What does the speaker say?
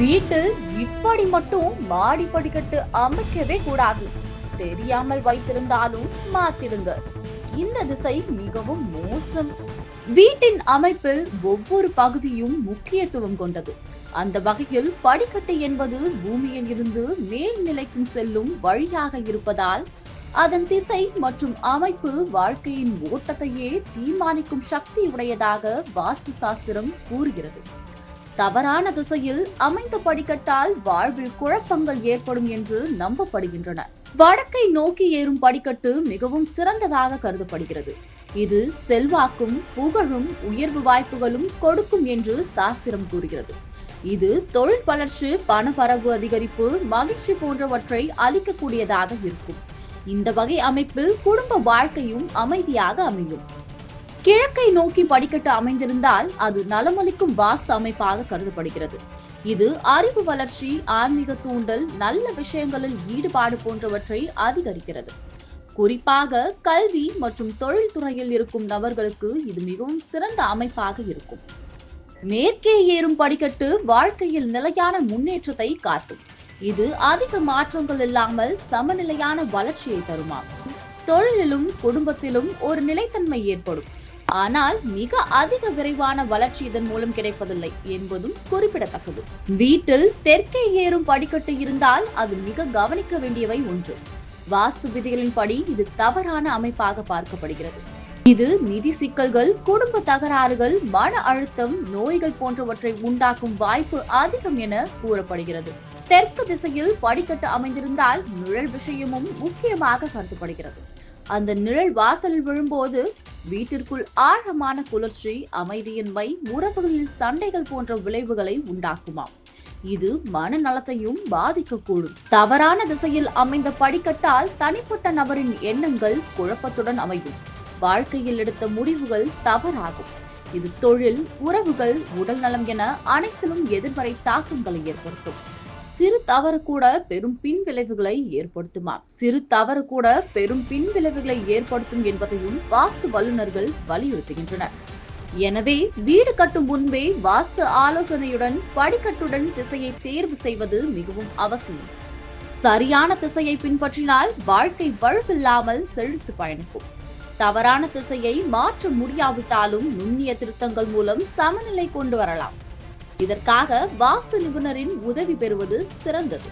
வீட்டில் இப்படி மட்டும் மாடி படிக்கட்டு அமைக்கவே கூடாது. தெரியாமல் வைத்திருந்தாலும் மாத்திருங்க இந்த திசை மிகவும் மோசம். வீட்டின் அமைப்பில் ஒவ்வொரு பகுதியும் முக்கியத்துவம் கொண்டது. அந்த வகையில் படிக்கட்டு என்பது பூமியில் இருந்து மேல்நிலைக்கும் செல்லும் வழியாக இருப்பதால் அதன் திசை மற்றும் அமைப்பு வாழ்க்கையின் ஓட்டத்தையே தீர்மானிக்கும் சக்தி உடையதாக வாஸ்து சாஸ்திரம் கூறுகிறது. தவறான திசையில் அமைந்த படிக்கட்டால் வாழ்வில் குழப்பங்கள் ஏற்படும் என்று நம்பப்படுகின்றன. வடக்கை நோக்கி ஏறும் படிக்கட்டு மிகவும் சிறந்ததாக கருதப்படுகிறது. இது செல்வாக்கும் புகழும் உயர்வு வாய்ப்புகளும் கொடுக்கும் என்று சாஸ்திரம் கூறுகிறது. இது தொழில் வளர்ச்சி பணப்பரவு அதிகரிப்பு மகிழ்ச்சி போன்றவற்றை அளிக்கக்கூடியதாக இருக்கும். இந்த வகை அமைப்பில் குடும்ப வாழ்க்கையும் அமைதியாக அமையும். கிழக்கை நோக்கி படிக்கட்டு அமைந்திருந்தால் அது நலமளிக்கும் வாஸ்து அமைப்பாக கருதப்படுகிறது. இது அறிவு வளர்ச்சி ஆன்மீக தூண்டல் நல்ல விஷயங்களில் ஈடுபாடு போன்றவற்றை அதிகரிக்கிறது. குறிப்பாக கல்வி மற்றும் தொழில்துறையில் இருக்கும் நபர்களுக்கு இது மிகவும் சிறந்த அமைப்பாக இருக்கும். மேற்கே ஏறும் படிக்கட்டு வாழ்க்கையில் நிலையான முன்னேற்றத்தை காட்டும். இது அதிக மாற்றங்கள் இல்லாமல் சமநிலையான வளர்ச்சியை தருமாகும் தொழிலிலும் குடும்பத்திலும் ஒரு நிலைத்தன்மை ஏற்படும். ஆனால் மிக அதிக விரைவான வளர்ச்சி இதன் மூலம் கிடைப்பதில்லை என்பதும் குறிப்பிடத்தக்கது. வீட்டில் தெற்கே ஏறும் படிக்கட்டு இருந்தால் அது மிக கவனிக்க வேண்டியவை ஒன்று. வாஸ்து விதிகளின்படி இது தவறான அமைப்பாக பார்க்கப்படுகிறது. இது நிதி சிக்கல்கள் குடும்ப தகராறுகள் மன அழுத்தம் நோய்கள் போன்றவற்றை உண்டாக்கும் வாய்ப்பு அதிகம் என கூறப்படுகிறது. தெற்கு திசையில் படிக்கட்டு அமைந்திருந்தால் நிழல் விஷயமும் முக்கியமாக கருதப்படுகிறது. அந்த நிழல் வாசலில் விழும்போது வீட்டிற்குள் ஆழமான குளிர்ச்சி அமைதியின்மை உறவுகளில் சண்டைகள் போன்ற விளைவுகளை உண்டாக்குமாம் இது மனநலத்தையும் பாதிக்கக்கூடும். தவறான திசையில் அமைந்த படிக்கட்டால் தனிப்பட்ட நபரின் எண்ணங்கள் குழப்பத்துடன் அமையும். வாழ்க்கையில் எடுத்த முடிவுகள் தவறாகும். இது தொழில் உறவுகள் உடல் நலம் என அனைத்திலும் எதிர்மறை தாக்கங்களை ஏற்படுத்தும். தவறு கூட பெரும் பின் விளைவுகளை ஏற்படுத்துமா? சிறு தவறு கூட பெரும் பின் விளைவுகளை ஏற்படுத்தும் என்பதையும் வாஸ்து வல்லுநர்கள் வலியுறுத்துகின்றனர். எனவே வீடு கட்டும் முன்பே வாஸ்து ஆலோசனையுடன் படிக்கட்டுடன் திசையை தேர்வு செய்வது மிகவும் அவசியம். சரியான திசையை பின்பற்றினால் வாழ்க்கை வலுவில்லாமல் செழித்து பயணிக்கும் தவறான திசையை மாற்ற முடியாவிட்டாலும் நுண்ணிய திருத்தங்கள் மூலம் சமநிலை கொண்டு வரலாம். இதற்காக வாஸ்து நிபுணரின் உதவி பெறுவது சிறந்தது.